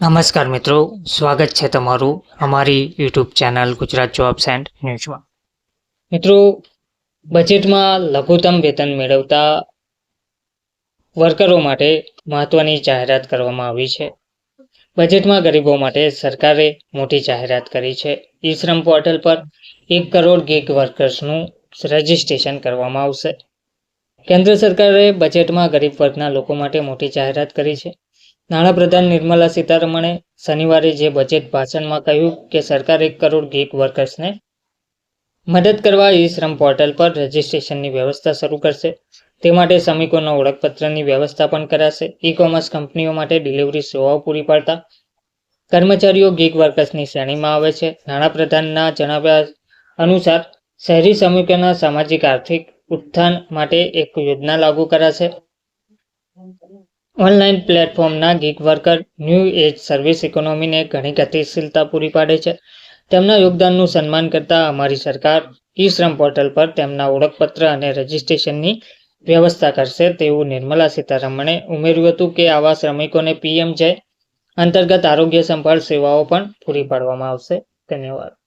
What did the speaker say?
નમસ્કાર મિત્રો, સ્વાગત છે તમારું અમારી YouTube channel Gujarat jobs and ન્યૂઝમાં મિત્રો, બજેટમાં લઘુત્તમ વેતન મેળવતા વર્કરો માટે મહત્વની જાહેરાત કરવામાં આવી છે. બજેટમાં ગરીબો માટે સરકારે મોટી જાહેરાત કરી છે. ઈ શ્રમ પોર્ટલ પર એક કરોડ ગીગ વર્કર્સનું રજિસ્ટ્રેશન કરવામાં આવશે. કેન્દ્ર સરકારે બજેટમાં ગરીબ વર્ગના લોકો માટે મોટી જાહેરાત કરી છે. નાણાપ્રધાન નિર્મલા સીતારમણે શનિવારે જે બજેટ ભાષણમાં કહ્યું કે સરકાર એક કરોડ ગીગ વર્કર્સને મદદ કરવા ઈ શ્રમ પોર્ટલ પર રજિસ્ટ્રેશનની વ્યવસ્થા શરૂ કરશે. તે માટે શ્રમિકોના ઓળખપત્રની વ્યવસ્થા પણ કરાશે. ઈ કોમર્સ કંપનીઓ માટે ડિલિવરી સેવાઓ પૂરી પાડતા કર્મચારીઓ ગીગ વર્કર્સની શ્રેણીમાં આવે છે. નાણાપ્રધાનના જણાવ્યા અનુસાર, શહેરી શ્રમિકોના સામાજિક આર્થિક ઉત્થાન માટે એક યોજના લાગુ કરાશે. Online પ્લેટફોર્મના gig worker new age service ઇકોનોમીને ઘણી ગતિશીલતા પૂરી પાડે છે. તેમના યોગદાનનું સન્માન કરતા અમારી સરકાર ઈ શ્રમ પોર્ટલ પર તેમના ઓળખપત્ર અને રજિસ્ટ્રેશનની વ્યવસ્થા કરશે તેવું નિર્મલા સીતારમણે ઉમેર્યું હતું કે આવા શ્રમિકોને પીએમ જય અંતર્ગત આરોગ્ય સંભાળ સેવાઓ પણ પૂરી પાડવામાં આવશે. ધન્યવાદ.